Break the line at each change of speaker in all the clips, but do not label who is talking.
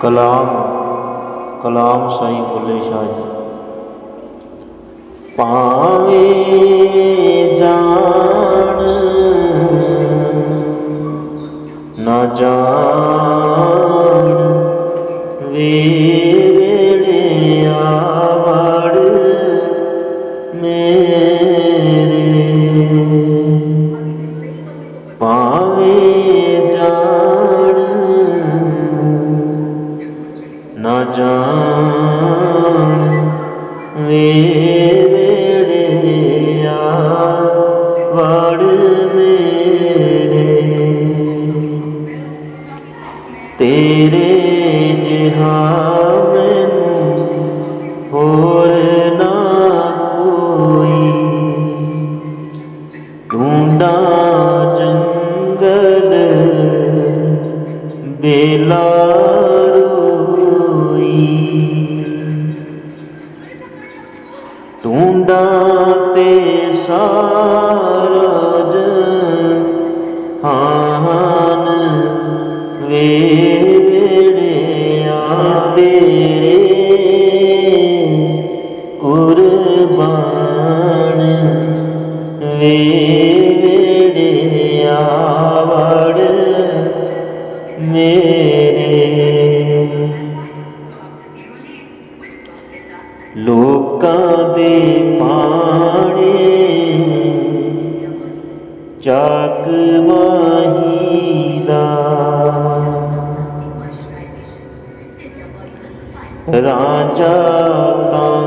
ਕਲਾਮ ਕਲਾਮ ਸਾਈ ਬੁੱਲੇ ਸ਼ਾਹ ਜੀ। ਪਾਵੇ ਜਾਣ ਨਾ ਜਾਣ ਵੇੜੇ जान वे मेरे यार तेरे जिहा और ना कोई। जंगल बेला दाते सारज हान वे तेरे कुर्बान वे आवड़। मेरे ਲੋਕਾਂ ਦੇ ਪਾਣੇ। ਚੱਕ ਮਾਹੀ ਦਾ ਰਾਜਾ ਤਾਂ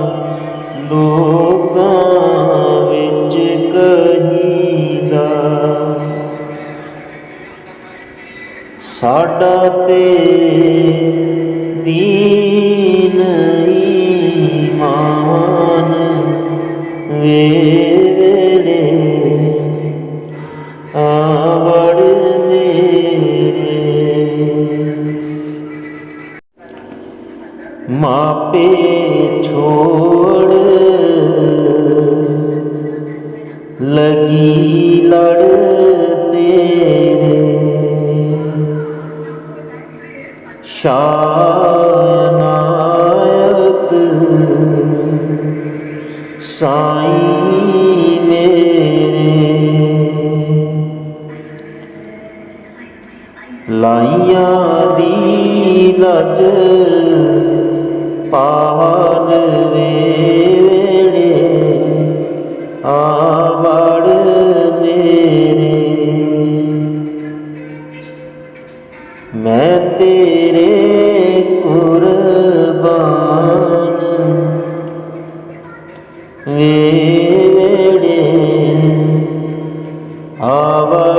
ਲੋਕਾਂ ਵਿੱਚ ਕਹੀਦਾ। ਸਾਡਾ ਤੇ ਦੀਨ মেরে আবার মেরে মাপে ছোড় लगी लड़ते शाह साई मेरे। लाइया दी लज पाल वेड़े आवड़ मेरे। मैं तेरे রে আবার